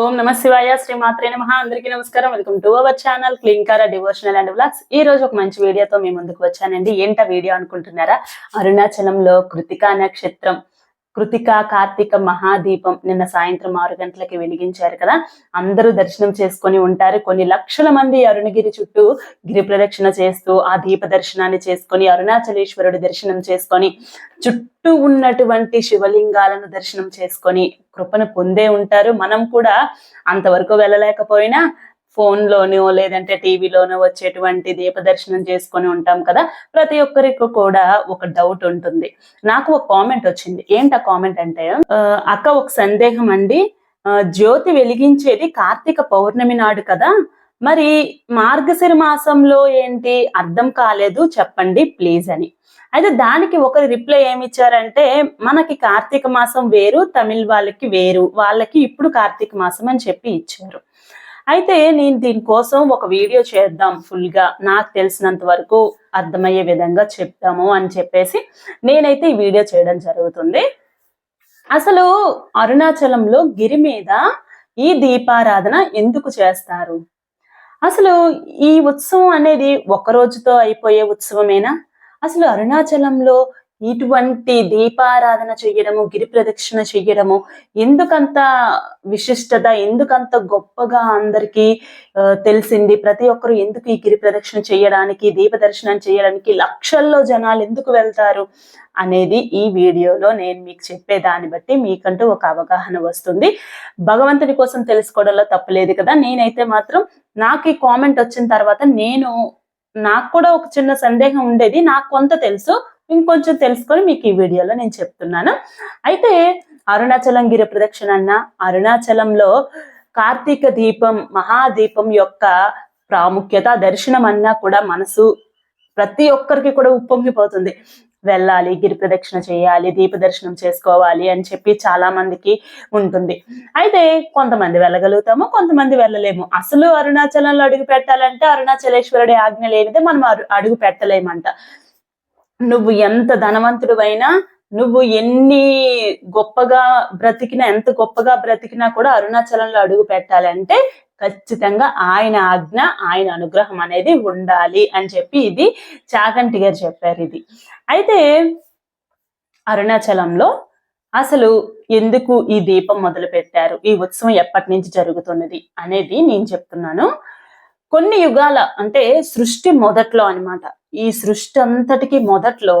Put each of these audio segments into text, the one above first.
ఓం నమ శివాయ శ్రీ మాత్రే నమ. అందరికీ నమస్కారం. Welcome to our channel Klinkaara devotional and blogs ఈ రోజు ఒక మంచి వీడియోతో మీ ముందుకు వచ్చానండి. ఏంట వీడియో అనుకుంటున్నారా? అరుణాచలంలో కృతికా నక్షత్రం. కృతిక కార్తీక మహాదీపం నిన్న సాయంత్రం ఆరు గంటలకి వెలిగించారు కదా. అందరూ దర్శనం చేసుకొని ఉంటారు. కొన్ని లక్షల మంది అరుణగిరి చుట్టూ గిరి ప్రదక్షిణ చేస్తూ ఆ దీప దర్శనాన్ని చేసుకొని అరుణాచలేశ్వరుడు దర్శనం చేసుకొని చుట్టూ ఉన్నటువంటి శివలింగాలను దర్శనం చేసుకొని కృపను పొందే ఉంటారు. మనం కూడా అంతవరకు వెళ్ళలేకపోయినా ఫోన్ లోనో లేదంటే టీవీలోనో వచ్చేటువంటి దీప దర్శనం చేసుకొని ఉంటాం కదా ప్రతి ఒక్కరికి కూడా ఒక డౌట్ ఉంటుంది. నాకు ఒక కామెంట్ వచ్చింది. ఏంటి ఆ కామెంట్ అంటే అక్క ఒక సందేహం అండి. జ్యోతి వెలిగించేది కార్తీక పౌర్ణమి నాడు కదా. మరి మార్గశిర మాసంలో ఏంటి? అర్థం కాలేదు. చెప్పండి ప్లీజ్ అని. అయితే దానికి ఒకరు రిప్లై ఏమి ఇచ్చారంటే మనకి కార్తీక మాసం వేరు తమిళ్ వాళ్ళకి వేరు వాళ్ళకి ఇప్పుడు కార్తీక మాసం అని చెప్పి ఇచ్చారు. అయితే నేను దీనికోసం ఒక వీడియో చేద్దాం ఫుల్గా నాకు తెలిసినంత వరకు అర్థమయ్యే విధంగా చెప్తాము అని చెప్పేసి నేనైతే ఈ వీడియో చేయడం జరుగుతుంది. అసలు అరుణాచలంలో గిరి మీద ఈ దీపారాధన ఎందుకు చేస్తారు? అసలు ఈ ఉత్సవం అనేది ఒక రోజుతో అయిపోయే ఉత్సవమేనా? అసలు అరుణాచలంలో ఇటువంటి దీపారాధన చెయ్యడము గిరి ప్రదక్షిణ చెయ్యడము ఎందుకంత విశిష్టత ఎందుకంత గొప్పగా అందరికీ తెలిసింది? ప్రతి ఒక్కరు ఎందుకు ఈ గిరి ప్రదక్షిణ చేయడానికి దీప దర్శనం చేయడానికి లక్షల్లో జనాలు ఎందుకు వెళ్తారు అనేది ఈ వీడియోలో నేను మీకు చెప్పే దాన్ని బట్టి మీకంటూ ఒక అవగాహన వస్తుంది. భగవంతుని కోసం తెలుసుకోవడంలో తప్పలేదు కదా? నేనైతే మాత్రం నాకు ఈ కామెంట్ వచ్చిన తర్వాత నేను నాకు కూడా ఒక చిన్న సందేహం ఉండేది. నాకు కొంత తెలుసు. ఇంకొంచెం తెలుసుకొని మీకు ఈ వీడియోలో నేను చెప్తున్నాను. అయితే అరుణాచలం గిరి ప్రదక్షిణ అన్న అరుణాచలంలో కార్తీక దీపం మహాదీపం యొక్క ప్రాముఖ్యత దర్శనం అన్నా కూడా మనసు ప్రతి ఒక్కరికి కూడా ఉప్పొంగిపోతుంది. వెళ్ళాలి గిరి ప్రదక్షిణ చేయాలి దీప దర్శనం చేసుకోవాలి అని చెప్పి చాలా మందికి ఉంటుంది. అయితే కొంతమంది వెళ్ళగలుగుతాము కొంతమంది వెళ్ళలేము. అసలు అరుణాచలంలో అడుగు పెట్టాలంటే అరుణాచలేశ్వరుడి ఆజ్ఞ లేనిదే మనం అడుగు పెట్టలేమంట. నువ్వు ఎంత ధనవంతుడువైనా నువ్వు ఎన్ని గొప్పగా బ్రతికినా ఎంత గొప్పగా బ్రతికినా కూడా అరుణాచలంలో అడుగు పెట్టాలంటే ఖచ్చితంగా ఆయన ఆజ్ఞ ఆయన అనుగ్రహం అనేది ఉండాలి అని చెప్పి ఇది చాగంటి గారు చెప్పారు ఇది. అయితే అరుణాచలంలో అసలు ఎందుకు ఈ దీపం మొదలు పెట్టారు ఈ ఉత్సవం ఎప్పటి నుంచి జరుగుతున్నది అనేది నేను చెప్తున్నాను. కొన్ని యుగాల అంటే సృష్టి మొదట్లో అన్నమాట. ఈ సృష్టి అంతటికి మొదట్లో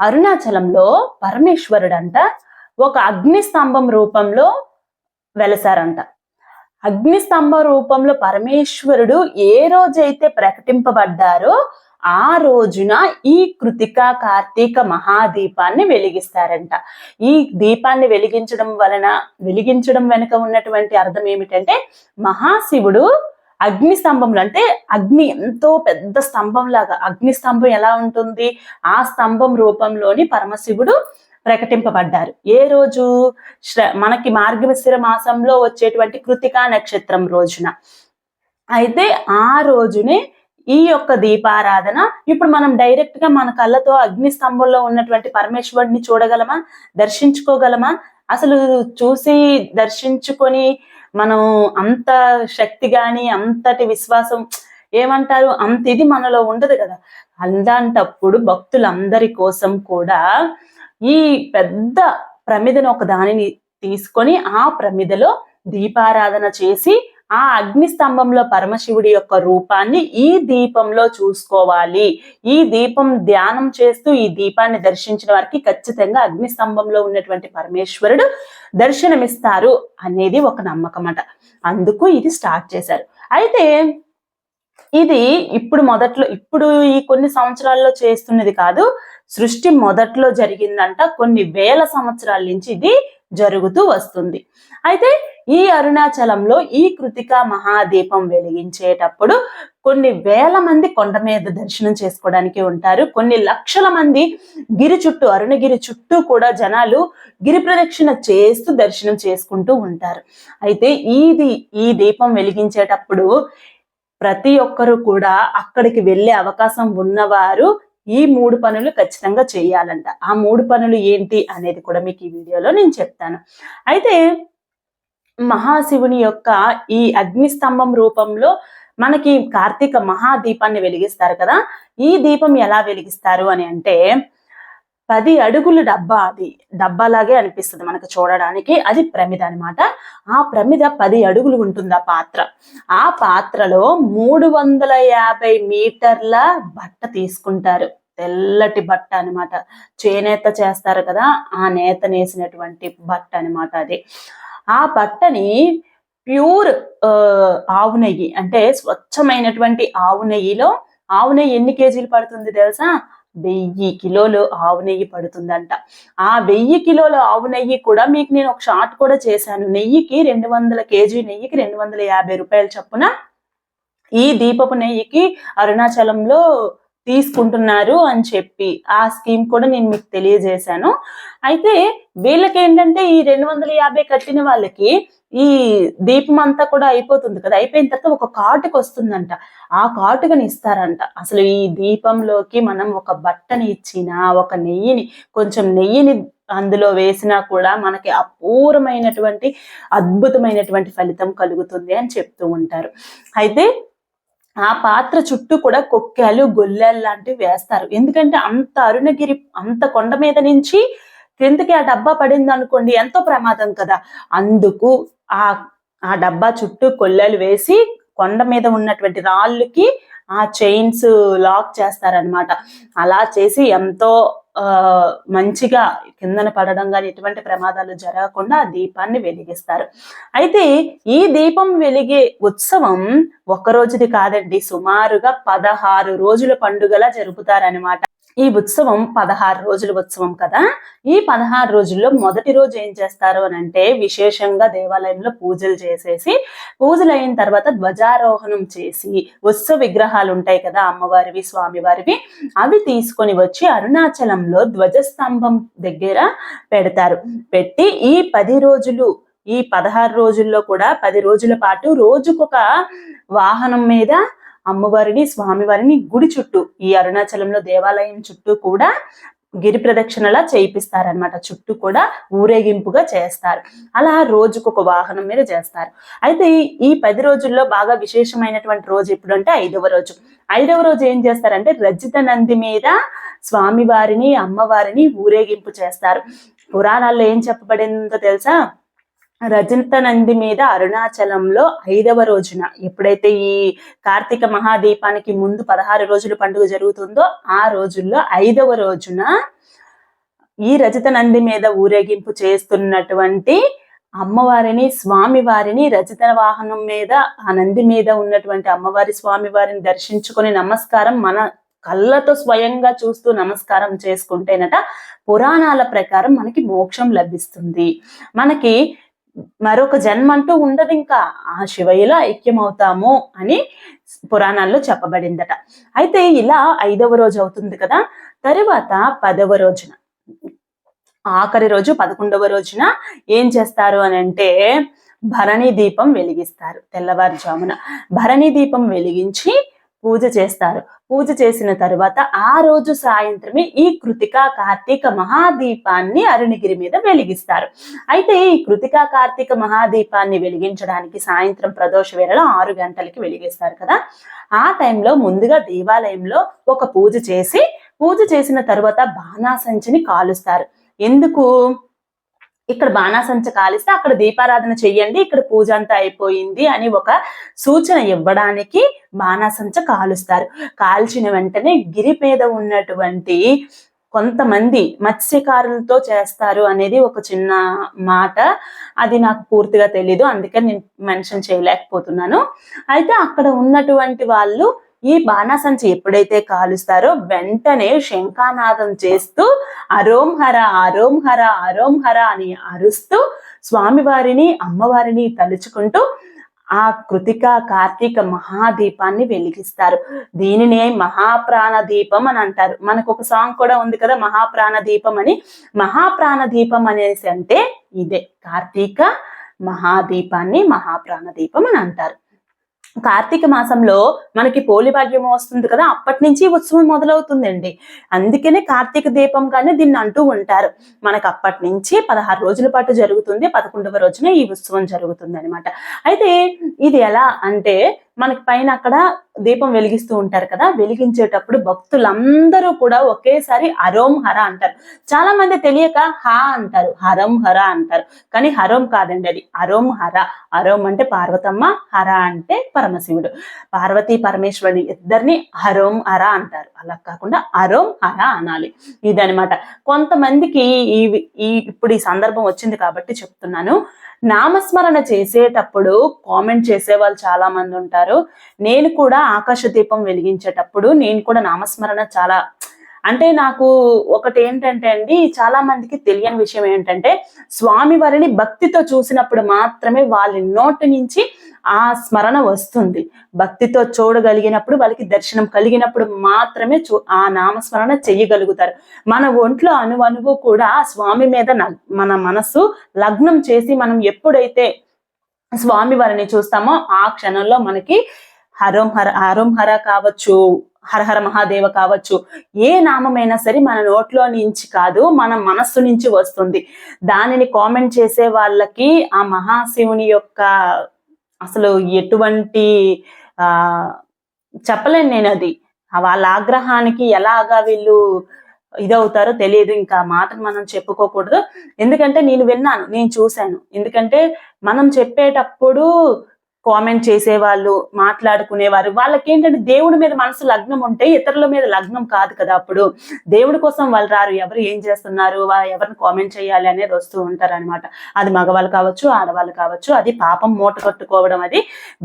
అరుణాచలంలో పరమేశ్వరుడంట ఒక అగ్ని స్తంభం రూపంలో వెలసారంట. అగ్ని స్తంభం రూపంలో పరమేశ్వరుడు ఏ రోజైతే ప్రకటింపబడ్డారో ఆ రోజున ఈ కృతిక కార్తీక మహాదీపాన్ని వెలిగిస్తారంట. ఈ దీపాన్ని వెలిగించడం వలన వెలిగించడం వెనుక ఉన్నటువంటి అర్థం ఏమిటంటే మహాశివుడు అగ్ని స్తంభంలో అంటే అగ్ని ఎంతో పెద్ద స్తంభం లాగా అగ్ని స్తంభం ఎలా ఉంటుంది? ఆ స్తంభం రూపంలోని పరమశివుడు ప్రకటింపబడ్డారు. ఏ రోజు? శ్ర- మనకి మార్గశిర మాసంలో వచ్చేటువంటి కృతికా నక్షత్రం రోజున. అయితే ఆ రోజునే ఈ యొక్క దీపారాధన ఇప్పుడు మనం డైరెక్ట్గా మన కళ్ళతో అగ్ని స్తంభంలో ఉన్నటువంటి పరమేశ్వరుడిని చూడగలమా? దర్శించుకోగలమా? అసలు చూసి దర్శించుకొని మనం అంత శక్తి గాని అంతటి విశ్వాసం ఏమంటారు? అంత ఇది మనలో ఉండదు కదా. అలాంటప్పుడు భక్తులందరి కోసం కూడా ఈ పెద్ద ప్రమిదను ఒక దానిని తీసుకొని ఆ ప్రమిదలో దీపారాధన చేసి ఆ అగ్ని స్తంభంలో పరమశివుడి యొక్క రూపాన్ని ఈ దీపంలో చూసుకోవాలి. ఈ దీపం ధ్యానం చేస్తూ ఈ దీపాన్ని దర్శించిన వారికి ఖచ్చితంగా అగ్ని స్తంభంలో ఉన్నటువంటి పరమేశ్వరుడు దర్శనమిస్తారు అనేది ఒక నమ్మకం అట అందుకు ఇది స్టార్ట్ చేశారు. అయితే ఇది ఇప్పుడు మొదట్లో ఇప్పుడు ఈ కొన్ని సంవత్సరాల్లో చేస్తున్నది కాదు సృష్టి మొదట్లో జరిగిందంట కొన్ని వేల సంవత్సరాల నుంచి ఇది జరుగుతూ వస్తుంది. అయితే ఈ అరుణాచలంలో ఈ కృతికా మహాదీపం వెలిగించేటప్పుడు కొన్ని వేల మంది కొండ మీద దర్శనం చేసుకోవడానికి ఉంటారు. కొన్ని లక్షల మంది గిరి చుట్టూ అరుణగిరి చుట్టూ కూడా జనాలు గిరి ప్రదక్షిణ చేస్తూ దర్శనం చేసుకుంటూ ఉంటారు. అయితే ఈది ఈ దీపం వెలిగించేటప్పుడు ప్రతి ఒక్కరు కూడా అక్కడికి వెళ్ళే అవకాశం ఉన్నవారు ఈ మూడు పనులు ఖచ్చితంగా చేయాలంట. ఆ మూడు పనులు ఏంటి అనేది కూడా మీకు ఈ వీడియోలో నేను చెప్తాను. అయితే మహాశివుని యొక్క ఈ అగ్నిస్తంభం రూపంలో మనకి కార్తీక మహాదీపాన్ని వెలిగిస్తారు కదా. ఈ దీపం ఎలా వెలిగిస్తారు అని అంటే పది అడుగుల డబ్బా అది. డబ్బాలాగే అనిపిస్తుంది మనకు చూడడానికి. అది ప్రమిద అన్నమాట. ఆ ప్రమిద పది అడుగులు ఉంటుంది ఆ పాత్ర? ఆ పాత్రలో మూడు వందల యాభై మీటర్ల బట్ట తీసుకుంటారు. తెల్లటి బట్ట అన్నమాట. చేనేత చేస్తారు కదా ఆ నేత నేసినటువంటి బట్ట అన్నమాట అది. ఆ బట్టని ప్యూర్ ఆవు నెయ్యి అంటే స్వచ్ఛమైనటువంటి ఆవు నెయ్యిలో ఆవు నెయ్యి ఎన్ని కేజీలు పడుతుంది తెలుసా? వెయ్యి కిలోలు ఆవు నెయ్యి పడుతుందంట. ఆ వెయ్యి కిలోల ఆవు నెయ్యి కూడా మీకు నేను ఒక షార్ట్ కూడా చేశాను. నెయ్యికి రెండు వందల కేజీ నెయ్యికి రెండు వందల యాభై రూపాయల చొప్పున ఈ దీపపు నెయ్యికి అరుణాచలంలో తీసుకుంటున్నారు అని చెప్పి ఆ స్కీమ్ కూడా నేను మీకు తెలియజేశాను. అయితే వీళ్ళకి ఏంటంటే ఈ రెండు వందల యాభై కట్టిన వాళ్ళకి ఈ దీపం అంతా కూడా అయిపోతుంది కదా. అయిపోయిన తర్వాత ఒక కాటుకు వస్తుందంట. ఆ కాటుకని ఇస్తారంట. అసలు ఈ దీపంలోకి మనం ఒక బట్టని ఇచ్చినా ఒక నెయ్యిని కొంచెం నెయ్యిని అందులో వేసినా కూడా మనకి అపూర్వమైనటువంటి అద్భుతమైనటువంటి ఫలితం కలుగుతుంది అని చెప్తూ ఉంటారు. అయితే ఆ పాత్ర చుట్టూ కూడా కొక్కాలు గొల్లెలు లాంటివి వేస్తారు. ఎందుకంటే అంత అరుణగిరి అంత కొండ మీద నుంచి క్రిందకి ఆ డబ్బా పడింది అనుకోండి ఎంతో ప్రమాదం కదా. అందుకు ఆ ఆ డబ్బా చుట్టూ కొల్లెలు వేసి కొండ మీద ఉన్నటువంటి రాళ్ళకి ఆ చైన్స్ లాక్ చేస్తారనమాట అలా చేసి ఎంతో ఆ మంచిగా కిందన పడడం కానీ ఎటువంటి ప్రమాదాలు జరగకుండా దీపాన్ని వెలిగిస్తారు. అయితే ఈ దీపం వెలిగే ఉత్సవం ఒక రోజుది కాదండి సుమారుగా పదహారు రోజుల పండుగలా జరుపుతారనమాట ఈ ఉత్సవం పదహారు రోజుల ఉత్సవం కదా. ఈ పదహారు రోజుల్లో మొదటి రోజు ఏం చేస్తారు అని అంటే విశేషంగా దేవాలయంలో పూజలు చేసేసి పూజలు అయిన తర్వాత ధ్వజారోహణం చేసి ఉత్సవ విగ్రహాలు ఉంటాయి కదా అమ్మవారివి స్వామివారివి అవి తీసుకొని వచ్చి అరుణాచలంలో ధ్వజస్తంభం దగ్గర పెడతారు. పెట్టి ఈ పది రోజులు ఈ పదహారు రోజుల్లో కూడా పది రోజుల పాటు రోజుకొక వాహనం మీద అమ్మవారిని స్వామివారిని గుడి చుట్టూ ఈ అరుణాచలంలో దేవాలయం చుట్టూ కూడా గిరి ప్రదక్షిణలా చేయిస్తారనమాట చుట్టూ కూడా ఊరేగింపుగా చేస్తారు. అలా రోజుకొక వాహనం మీద చేస్తారు. అయితే ఈ పది రోజుల్లో బాగా విశేషమైనటువంటి రోజు ఎప్పుడు అంటే ఐదవ రోజు. ఐదవ రోజు ఏం చేస్తారంటే రజిత నంది మీద స్వామివారిని అమ్మవారిని ఊరేగింపు చేస్తారు. పురాణాల్లో ఏం చెప్పబడిందో తెలుసా? రజంత నంది మీద అరుణాచలంలో ఐదవ రోజున ఎప్పుడైతే ఈ కార్తీక మహాదీపానికి ముందు పదహారు రోజుల పండుగ జరుగుతుందో ఆ రోజుల్లో ఐదవ రోజున ఈ రజత నంది మీద ఊరేగింపు చేస్తున్నటువంటి అమ్మవారిని స్వామివారిని రజత వాహనం మీద ఆ నంది మీద ఉన్నటువంటి అమ్మవారి స్వామివారిని దర్శించుకొని నమస్కారం మన కళ్ళతో స్వయంగా చూస్తూ నమస్కారం చేసుకుంటేనట పురాణాల ప్రకారం మనకి మోక్షం లభిస్తుంది. మనకి మరొక జన్మ అంటూ ఉండదు ఇంకా ఆ శివయ్యలో ఐక్యమవుతాము అని పురాణాల్లో చెప్పబడిందట. అయితే ఇలా ఐదవ రోజు అవుతుంది కదా తరువాత పదవ రోజున ఆఖరి రోజు పదకొండవ రోజున ఏం చేస్తారు అని అంటే భరణి దీపం వెలిగిస్తారు తెల్లవారుజామున. భరణి దీపం వెలిగించి పూజ చేస్తారు. పూజ చేసిన తరువాత ఆ రోజు సాయంత్రమే ఈ కృతికా కార్తీక మహాదీపాన్ని అరుణగిరి మీద వెలిగిస్తారు. అయితే ఈ కృతికా కార్తీక మహాదీపాన్ని వెలిగించడానికి సాయంత్రం ప్రదోష వేళలో ఆరు గంటలకి వెలిగిస్తారు కదా. ఆ టైంలో ముందుగా దేవాలయంలో ఒక పూజ చేసి పూజ చేసిన తర్వాత బాణాసంచిని కాలుస్తారు. ఎందుకు? ఇక్కడ బాణాసంచ కాలిస్తే అక్కడ దీపారాధన చెయ్యండి ఇక్కడ పూజ అంతా అయిపోయింది అని ఒక సూచన ఇవ్వడానికి బాణాసంచ కాలుస్తారు. కాల్చిన వెంటనే గిరి మీద ఉన్నటువంటి కొంతమంది మత్స్యకారులతో చేస్తారు అనేది ఒక చిన్న మాట. అది నాకు పూర్తిగా తెలీదు అందుకని నేను మెన్షన్ చేయలేకపోతున్నాను. అయితే అక్కడ ఉన్నటువంటి వాళ్ళు ఈ బాణాసంచి ఎప్పుడైతే కాలుస్తారో వెంటనే శంఖానాదం చేస్తూ అరోంహర అరోంహర అరోంహర అని అరుస్తూ స్వామివారిని అమ్మవారిని తలుచుకుంటూ ఆ కృతిక కార్తీక మహాదీపాన్ని వెలిగిస్తారు. దీనినే మహాప్రాణ దీపం అని అంటారు. మనకు ఒక సాంగ్ కూడా ఉంది కదా మహాప్రాణ దీపం అని. మహాప్రాణ దీపం అనేసి అంటే ఇదే కార్తీక మహాదీపాన్ని మహాప్రాణ దీపం అని అంటారు. కార్తీక మాసంలో మనకి పోలి భాగ్యం వస్తుంది కదా అప్పటి నుంచి ఈ ఉత్సవం మొదలవుతుందండి. అందుకనే కార్తీక దీపం కానీ దీన్ని అంటూ ఉంటారు. మనకు అప్పటి నుంచి పదహారు రోజుల పాటు జరుగుతుంది పదకొండవ రోజున ఈ ఉత్సవం జరుగుతుంది అనమాట అయితే ఇది ఎలా అంటే మనకి పైన అక్కడ దీపం వెలిగిస్తూ ఉంటారు కదా వెలిగించేటప్పుడు భక్తులందరూ కూడా ఒకేసారి హరోం హర అంటారు. చాలా మంది తెలియక హా అంటారు హరం హర అంటారు. కానీ హరోం కాదండి అది. హరోం హర. హరోం అంటే పార్వతమ్మ హర అంటే పరమశివుడు. పార్వతీ పరమేశ్వరుడు ఇద్దరిని హరోం హర అంటారు. అలా కాకుండా హరోం హర అనాలి. ఇదనమాట కొంతమందికి ఈ ఈ ఇప్పుడు ఈ సందర్భం వచ్చింది కాబట్టి చెప్తున్నాను. నామస్మరణ చేసేటప్పుడు కామెంట్ చేసే వాళ్ళు చాలా మంది ఉంటారు. నేను కూడా ఆకాశ దీపం వెలిగించేటప్పుడు నేను కూడా నామస్మరణ చాలా అంటే నాకు ఒకటి ఏంటంటే అండి చాలా మందికి తెలియని విషయం ఏంటంటే స్వామి వారిని భక్తితో చూసినప్పుడు మాత్రమే వాళ్ళ నోటి నుంచి ఆ స్మరణ వస్తుంది. భక్తితో చూడగలిగినప్పుడు వాళ్ళకి దర్శనం కలిగినప్పుడు మాత్రమే చూ ఆ నామస్మరణ చెయ్యగలుగుతారు మన ఒంట్లో అనువనువు కూడా స్వామి మీద మన మనసు లగ్నం చేసి మనం ఎప్పుడైతే స్వామి వారిని చూస్తామో ఆ క్షణంలో మనకి హరోం హర హరోం హర కావచ్చు హరహర మహాదేవ కావచ్చు ఏ నామమైనా సరే మన నోట్లో నుంచి కాదు మన మనస్సు నుంచి వస్తుంది. దానిని కామెంట్ చేసే వాళ్ళకి ఆ మహాశివుని యొక్క అసలు ఎటువంటి ఆ చెప్పలేను నేను అది. వాళ్ళ ఆగ్రహానికి ఎలాగా వీళ్ళు ఇదవుతారో తెలియదు. ఇంకా మాటను మనం చెప్పుకోకూడదు. ఎందుకంటే నేను విన్నాను నేను చూశాను. ఎందుకంటే మనం చెప్పేటప్పుడు కామెంట్ చేసేవాళ్ళు మాట్లాడుకునేవారు. వాళ్ళకి ఏంటంటే దేవుడి మీద మనసు లగ్నం ఉంటే ఇతరుల మీద లగ్నం కాదు కదా అప్పుడు. దేవుడి కోసం వాళ్ళు రారు. ఎవరు ఏం చేస్తున్నారు? ఎవరిని కామెంట్ చేయాలి అనేది వస్తూ ఉంటారు అనమాట అది మగవాళ్ళు కావచ్చు ఆడవాళ్ళు కావచ్చు అది పాపం మూట కట్టుకోవడం అది.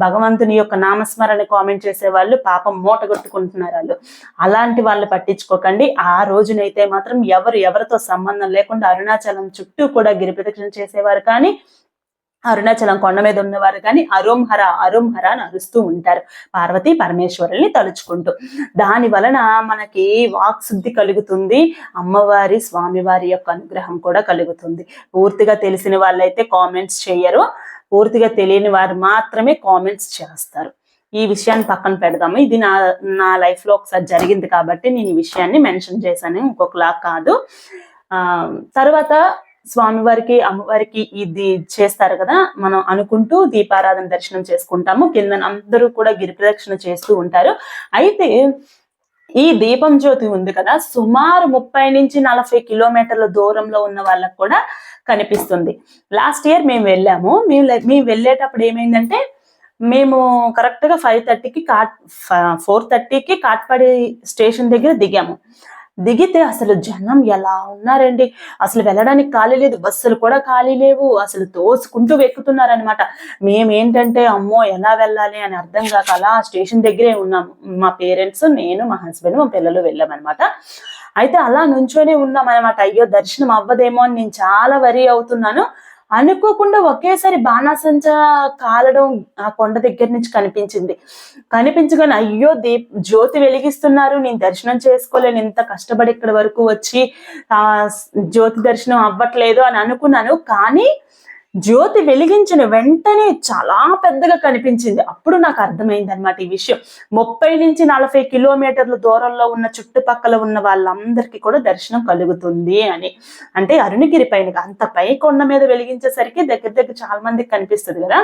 భగవంతుని యొక్క నామస్మరణ కామెంట్ చేసే వాళ్ళు పాపం మూట కట్టుకుంటున్నారు వాళ్ళు. అలాంటి వాళ్ళు పట్టించుకోకండి. ఆ రోజునైతే మాత్రం ఎవరు ఎవరితో సంబంధం లేకుండా అరుణాచలం చుట్టూ కూడా గిరి ప్రదక్షిణ చేసేవారు కానీ అరుణాచలం కొండ మీద ఉన్నవారు కానీ అరుంహర అరుంహర అని అరుస్తూ ఉంటారు. పార్వతి పరమేశ్వరుల్ని తలుచుకుంటూ. దాని వలన మనకి వాక్శుద్ధి కలుగుతుంది. అమ్మవారి స్వామివారి యొక్క అనుగ్రహం కూడా కలుగుతుంది. పూర్తిగా తెలిసిన వాళ్ళైతే కామెంట్స్ చేయరు. పూర్తిగా తెలియని వారు మాత్రమే కామెంట్స్ చేస్తారు. ఈ విషయాన్ని పక్కన పెడదాము. ఇది నా నా లైఫ్లో ఒకసారి జరిగింది కాబట్టి నేను ఈ విషయాన్ని మెన్షన్ చేశాను. ఇంకొకలా కాదు. ఆ తర్వాత స్వామివారికి అమ్మవారికి ఇది చేస్తారు కదా? మనం అనుకుంటూ దీపారాధన దర్శనం చేసుకుంటాము. కింద అందరూ కూడా గిరి ప్రదక్షిణ చేస్తూ ఉంటారు. అయితే ఈ దీపం జ్యోతి ఉంది కదా? సుమారు ముప్పై నుంచి నలభై కిలోమీటర్ల దూరంలో ఉన్న వాళ్ళకు కూడా కనిపిస్తుంది. లాస్ట్ ఇయర్ మేము వెళ్ళాము. మేము మేము వెళ్ళేటప్పుడు ఏమైందంటే మేము కరెక్ట్గా ఫైవ్ థర్టీకి కాట్ ఫోర్ థర్టీకి కాట్పాడి స్టేషన్ దగ్గర దిగాము. దిగితే అసలు జనం ఎలా ఉన్నారండి? అసలు వెళ్ళడానికి ఖాళీ లేదు బస్సులు కూడా ఖాళీ లేవు అసలు తోసుకుంటూ వెక్కుతున్నారనమాట మేమేంటంటే అమ్మో ఎలా వెళ్ళాలి అని అర్థం కాక అలా స్టేషన్ దగ్గరే ఉన్నాము మా పేరెంట్స్ నేను మా హస్బెండ్ మా పిల్లలు వెళ్ళామన్నమాట. అయితే అలా నుంచోనే ఉన్నాం అనమాట అయ్యో దర్శనం అవ్వదేమో అని నేను చాలా వరి అవుతున్నాను. అనుకోకుండా ఒకేసారి బాణాసంచ కాలడం ఆ కొండ దగ్గర నుంచి కనిపించింది. కనిపించగానే అయ్యో దీప్ జ్యోతి వెలిగిస్తున్నారు నేను దర్శనం చేసుకోలేను ఇంత కష్టపడి ఇక్కడ వరకు వచ్చి ఆ జ్యోతి దర్శనం అవ్వట్లేదు అని అనుకున్నాను. కానీ జ్యోతి వెలిగించిన వెంటనే చాలా పెద్దగా కనిపించింది. అప్పుడు నాకు అర్థమైంది అనమాట ఈ విషయం. ముప్పై నుంచి నలభై కిలోమీటర్ల దూరంలో ఉన్న చుట్టుపక్కల ఉన్న వాళ్ళందరికీ కూడా దర్శనం కలుగుతుంది అని. అంటే అరుణగిరి పైన అంత పై కొండ మీద వెలిగించేసరికి దగ్గర దగ్గర చాలా మందికి కనిపిస్తుంది కదా.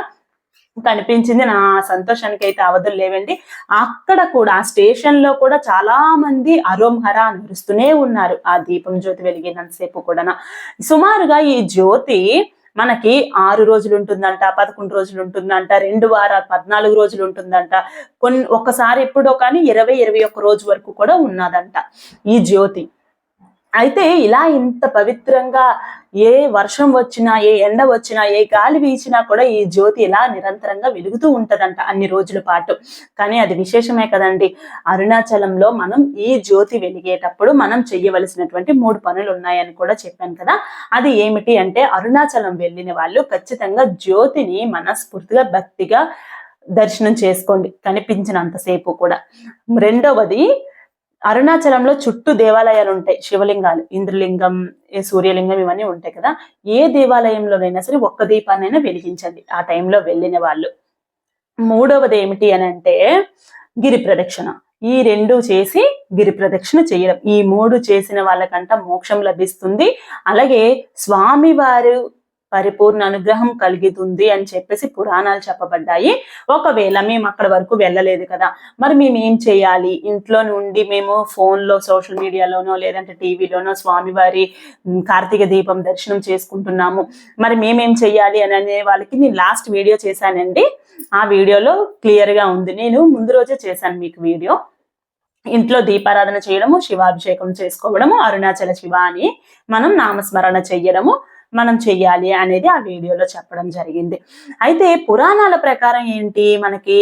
కనిపించింది నా సంతోషానికి అయితే అవధులు లేవండి. అక్కడ కూడా స్టేషన్లో కూడా చాలా మంది అరోంహర నరుస్తూనే ఉన్నారు. ఆ దీపం జ్యోతి వెలిగినంతసేపు కూడా సుమారుగా ఈ జ్యోతి మనకి ఆరు రోజులు ఉంటుందంట పదకొండు రోజులు ఉంటుందంట రెండు వారాలు పద్నాలుగు రోజులు ఉంటుందంట కొన్ని ఒకసారి ఎప్పుడో కానీ ఇరవై ఇరవై ఒక్క రోజు వరకు కూడా ఉన్నదంట ఈ జ్యోతి. అయితే ఇలా ఇంత పవిత్రంగా ఏ వర్షం వచ్చినా ఏ ఎండ వచ్చినా ఏ గాలి వీచినా కూడా ఈ జ్యోతి ఇలా నిరంతరంగా వెలుగుతూ ఉంటదంట అన్ని రోజుల పాటు. కానీ అది విశేషమే కదండి. అరుణాచలంలో మనం ఈ జ్యోతి వెలిగేటప్పుడు మనం చెయ్యవలసినటువంటి మూడు పనులు ఉన్నాయని కూడా చెప్పాను కదా. అది ఏమిటి అంటే అరుణాచలం వెళ్ళిన వాళ్ళు ఖచ్చితంగా జ్యోతిని మనస్ఫూర్తిగా భక్తిగా దర్శనం చేసుకోండి. కనిపించినంతసేపు కూడా. రెండవది అరుణాచలంలో చుట్టూ దేవాలయాలు ఉంటాయి శివలింగాలు ఇంద్రలింగం సూర్యలింగం ఇవన్నీ ఉంటాయి కదా. ఏ దేవాలయంలోనైనా సరే ఒక్క దీపాన్నైనా వెలిగించండి. ఆ టైంలో వెళ్ళిన వాళ్ళు. మూడవది ఏమిటి అని అంటే గిరి ప్రదక్షిణ. ఈ రెండు చేసి గిరి ప్రదక్షిణ చేయడం. ఈ మూడు చేసిన వాళ్ళకంట మోక్షం లభిస్తుంది. అలాగే స్వామివారు పరిపూర్ణ అనుగ్రహం కలుగుతుంది అని చెప్పేసి పురాణాలు చెప్పబడ్డాయి. ఒకవేళ మేము అక్కడ వరకు వెళ్ళలేదు కదా మరి మేము ఏం చేయాలి? ఇంట్లో నుండి మేము ఫోన్లో సోషల్ మీడియాలోనో లేదంటే టీవీలోనో స్వామివారి కార్తీక దీపం దర్శనం చేసుకుంటున్నాము. మరి మేమేం చేయాలి అని అనే వాళ్ళకి నేను లాస్ట్ వీడియో చేశానండి. ఆ వీడియోలో క్లియర్గా ఉంది. నేను ముందు రోజే చేశాను మీకు వీడియో. ఇంట్లో దీపారాధన చేయడము శివాభిషేకం చేసుకోవడము అరుణాచల శివ అని మనం నామస్మరణ చెయ్యడము మనం చెయ్యాలి అనేది ఆ వీడియోలో చెప్పడం జరిగింది. అయితే పురాణాల ప్రకారం ఏంటి? మనకి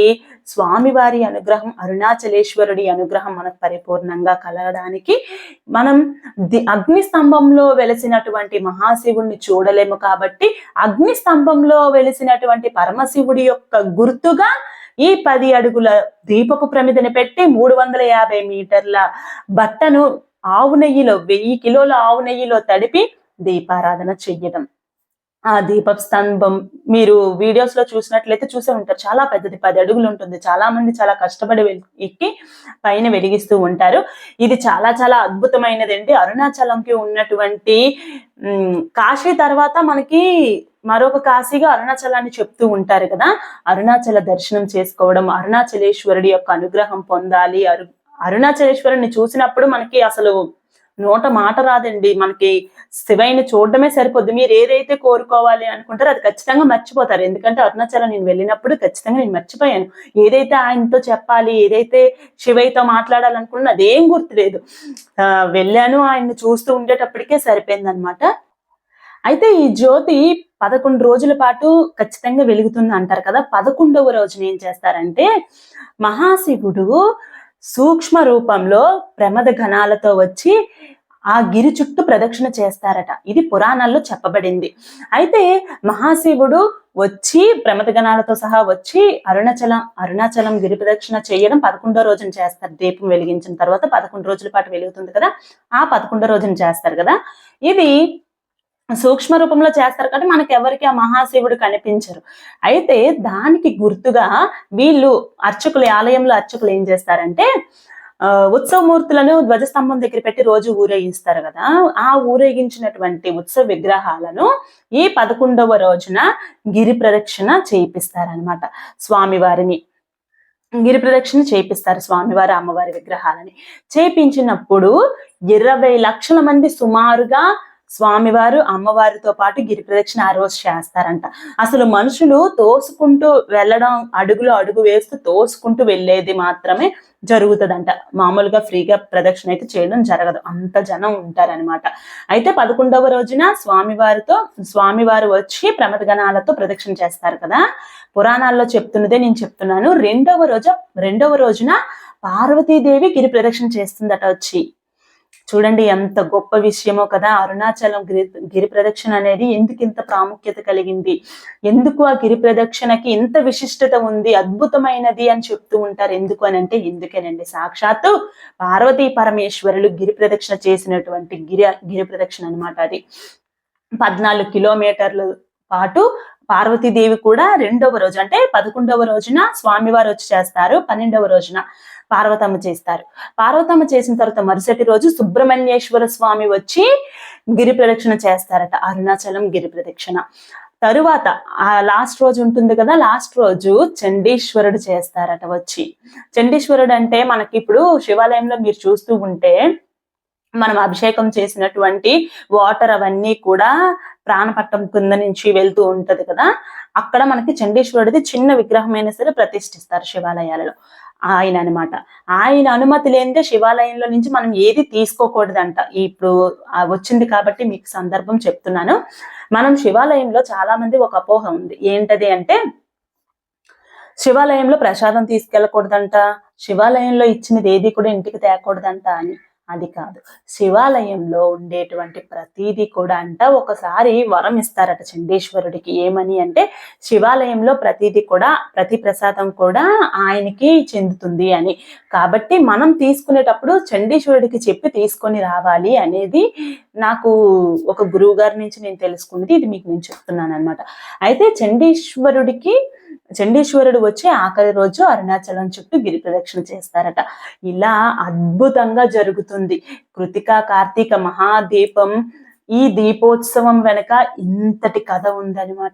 స్వామివారి అనుగ్రహం అరుణాచలేశ్వరుడి అనుగ్రహం మనకు పరిపూర్ణంగా కలగడానికి మనం అగ్నిస్తంభంలో అగ్ని స్తంభంలో వెలిసినటువంటి మహాశివుణ్ణి చూడలేము కాబట్టి అగ్ని స్తంభంలో వెలిసినటువంటి పరమశివుడి యొక్క గుర్తుగా ఈ పది అడుగుల దీపపు ప్రమిదని పెట్టి మూడు వందల యాభై మీటర్ల బట్టను ఆవు నెయ్యిలో వెయ్యి కిలోల ఆవు నెయ్యిలో తడిపి దీపారాధన చెయ్యడం. ఆ దీప స్తంభం మీరు వీడియోస్లో చూసినట్లయితే చూసే ఉంటారు. చాలా పెద్దది పది అడుగులు ఉంటుంది. చాలా మంది చాలా కష్టపడి ఎక్కి పైన వెలిగిస్తూ ఉంటారు. ఇది చాలా చాలా అద్భుతమైనదండి. అరుణాచలంకి ఉన్నటువంటి ఉమ్, కాశీ తర్వాత మనకి మరొక కాశీగా అరుణాచలాన్ని చెప్తూ ఉంటారు కదా. అరుణాచల దర్శనం చేసుకోవడం అరుణాచలేశ్వరుడి యొక్క అనుగ్రహం పొందాలి. అరు అరుణాచలేశ్వరుని చూసినప్పుడు మనకి అసలు నోట మాట రాదండి. మనకి శివయ్యని చూడడమే సరిపోద్ది. మీరు ఏదైతే కోరుకోవాలి అనుకుంటారో అది ఖచ్చితంగా మర్చిపోతారు. ఎందుకంటే అరుణాచలం నేను వెళ్ళినప్పుడు ఖచ్చితంగా నేను మర్చిపోయాను. ఏదైతే ఆయనతో చెప్పాలి ఏదైతే శివయ్యతో మాట్లాడాలనుకున్నా అదేం గుర్తులేదు. ఆ, వెళ్ళాను ఆయన్ని చూస్తూ ఉండేటప్పటికే సరిపోయింది అనమాట అయితే ఈ జ్యోతి పదకొండు రోజుల పాటు ఖచ్చితంగా వెలుగుతుంది అంటారు కదా. పదకొండవ రోజున ఏం చేస్తారంటే మహాశివుడు సూక్ష్మ రూపంలో ప్రమద ఘనాలతో వచ్చి ఆ గిరి చుట్టూ ప్రదక్షిణ చేస్తారట. ఇది పురాణాల్లో చెప్పబడింది. అయితే మహాశివుడు వచ్చి ప్రమద గణాలతో సహా వచ్చి అరుణాచలం అరుణాచలం గిరి ప్రదక్షిణ చేయడం పదకొండో రోజున చేస్తారు. దీపం వెలిగించిన తర్వాత పదకొండు రోజుల పాటు వెలుగుతుంది కదా? ఆ పదకొండో రోజున చేస్తారు కదా? ఇది సూక్ష్మ రూపంలో చేస్తారు కాబట్టి మనకి ఎవరికి ఆ మహాశివుడు కనిపించరు. అయితే దానికి గుర్తుగా వీళ్ళు అర్చకులు ఆలయంలో అర్చకులు ఏం చేస్తారంటే ఆ, ఉత్సవమూర్తులను ధ్వజస్తంభం దగ్గర పెట్టి రోజు ఊరేగిస్తారు కదా. ఆ ఊరేగించినటువంటి ఉత్సవ విగ్రహాలను ఈ పదకొండవ రోజున గిరి ప్రదక్షిణ చేయిపిస్తారనమాట స్వామివారిని. గిరి ప్రదక్షిణ చేపిస్తారు స్వామివారి అమ్మవారి విగ్రహాలని. చేయించినప్పుడు ఇరవై లక్షల మంది సుమారుగా స్వామివారు అమ్మవారితో పాటు గిరి ప్రదక్షిణ ఆ రోజు చేస్తారంట. అసలు మనుషులు తోసుకుంటూ వెళ్ళడం అడుగులో అడుగు వేస్తూ తోసుకుంటూ వెళ్ళేది మాత్రమే జరుగుతుందంట. మామూలుగా ఫ్రీగా ప్రదక్షిణ అయితే చేయడం జరగదు. అంత జనం ఉంటారనమాట అయితే పదకొండవ రోజున స్వామివారితో స్వామివారు వచ్చి ప్రమద గణాలతో ప్రదక్షిణ చేస్తారు కదా? పురాణాల్లో చెప్తున్నదే నేను చెప్తున్నాను. రెండవ రోజు రెండవ రోజున పార్వతీదేవి గిరి ప్రదక్షిణ చేస్తుందట వచ్చి. చూడండి ఎంత గొప్ప విషయమో కదా! అరుణాచలం గిరి గిరి ప్రదక్షిణ అనేది ఎందుకు ఇంత ప్రాముఖ్యత కలిగింది? ఎందుకు ఆ గిరి ప్రదక్షిణకి ఇంత విశిష్టత ఉంది? అద్భుతమైనది అని చెప్తూ ఉంటారు. ఎందుకు అని అంటే ఎందుకేనండి? సాక్షాత్తు పార్వతీ పరమేశ్వరులు గిరి ప్రదక్షిణ చేసినటువంటి గిరి గిరి ప్రదక్షిణ అన్నమాట అది. పద్నాలుగు కిలోమీటర్లు పాటు పార్వతీదేవి కూడా రెండవ రోజు అంటే పదకొండవ రోజున స్వామివారు వచ్చి చేస్తారు. పన్నెండవ రోజున పార్వతమ్మ చేస్తారు. పార్వతమ్మ చేసిన తర్వాత మరుసటి రోజు సుబ్రహ్మణ్యేశ్వర స్వామి వచ్చి గిరి ప్రదక్షిణ చేస్తారట. అరుణాచలం గిరి ప్రదక్షిణ. తరువాత ఆ లాస్ట్ రోజు ఉంటుంది కదా లాస్ట్ రోజు చండీశ్వరుడు చేస్తారట వచ్చి. చండీశ్వరుడు అంటే మనకి ఇప్పుడు శివాలయంలో మీరు చూస్తూ ఉంటే మనం అభిషేకం చేసినటువంటి వాటర్ అవన్నీ కూడా ప్రాణపట్టం కింద నుంచి వెళ్తూ ఉంటది కదా అక్కడ మనకి చండీశ్వరుడిది చిన్న విగ్రహమైన సరే ప్రతిష్ఠిస్తారు శివాలయాలలో. ఆయన అనమాట ఆయన అనుమతి లేనిదే శివాలయంలో నుంచి మనం ఏది తీసుకోకూడదంట. ఇప్పుడు వచ్చింది కాబట్టి మీకు సందర్భం చెప్తున్నాను. మనం శివాలయంలో చాలా మంది ఒక అపోహ ఉంది. ఏంటది అంటే శివాలయంలో ప్రసాదం తీసుకెళ్ళకూడదంట శివాలయంలో ఇచ్చినది ఏది కూడా ఇంటికి తేకూడదంట అని. అది కాదు. శివాలయంలో ఉండేటువంటి ప్రతీది కూడా అంట ఒకసారి వరం ఇస్తారట చండీశ్వరుడికి. ఏమని అంటే శివాలయంలో ప్రతీది కూడా ప్రతి ప్రసాదం కూడా ఆయనకి చెందుతుంది అని. కాబట్టి మనం తీసుకునేటప్పుడు చండీశ్వరుడికి చెప్పి తీసుకొని రావాలి అనేది నాకు ఒక గురువు గారి నుంచి నేను తెలుసుకున్నది. ఇది మీకు నేను చెప్తున్నాను అనమాట అయితే చండీశ్వరుడికి చండీశ్వరుడు వచ్చి ఆఖరి రోజు అరుణాచలం చుట్టూ గిరి ప్రదక్షిణ చేస్తారట. ఇలా అద్భుతంగా జరుగుతుంది. కృతిక కార్తీక మహాదీపం ఈ దీపోత్సవం వెనక ఇంతటి కథ ఉందన్నమాట.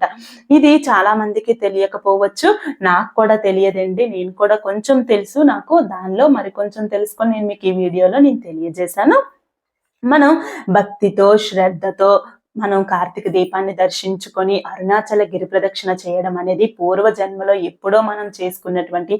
ఇది చాలా మందికి తెలియకపోవచ్చు. నాకు కూడా తెలియదండి. నేను కూడా కొంచెం తెలుసు. నాకు దానిలో మరి కొంచెం తెలుసుకొని నేను మీకు ఈ వీడియోలో నేను తెలియజేశాను. మనం భక్తితో శ్రద్ధతో మనం కార్తీక దీపాన్ని దర్శించుకొని అరుణాచల గిరి ప్రదక్షిణ చేయడం అనేది పూర్వ జన్మలో ఎప్పుడో మనం చేసుకున్నటువంటి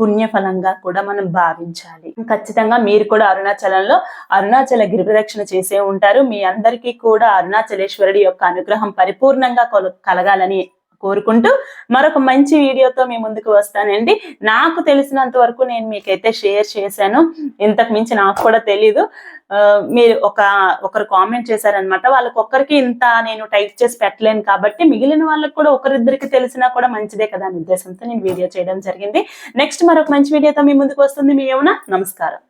పుణ్యఫలంగా కూడా మనం భావించాలి. ఖచ్చితంగా మీరు కూడా అరుణాచలంలో అరుణాచల గిరి ప్రదక్షిణ చేసే ఉంటారు. మీ అందరికీ కూడా అరుణాచలేశ్వరుడి యొక్క అనుగ్రహం పరిపూర్ణంగా కలగాలని కోరుకుంటూ మరొక మంచి వీడియోతో మీ ముందుకు వస్తానండి. నాకు తెలిసినంత వరకు నేను మీకైతే షేర్ చేశాను. ఇంతకు మించి నాకు కూడా తెలీదు. మీరు ఒక ఒకరు కామెంట్ చేశారనమాట వాళ్ళకి ఒక్కరికి ఇంత నేను టైప్ చేసి పెట్టలేను కాబట్టి మిగిలిన వాళ్ళకి కూడా ఒకరిద్దరికి తెలిసినా కూడా మంచిదే కదా అనే ఉద్దేశంతో నేను వీడియో చేయడం జరిగింది. నెక్స్ట్ మరొక మంచి వీడియోతో మీ ముందుకు వస్తుంది మీ ఏమన్నా నమస్కారం.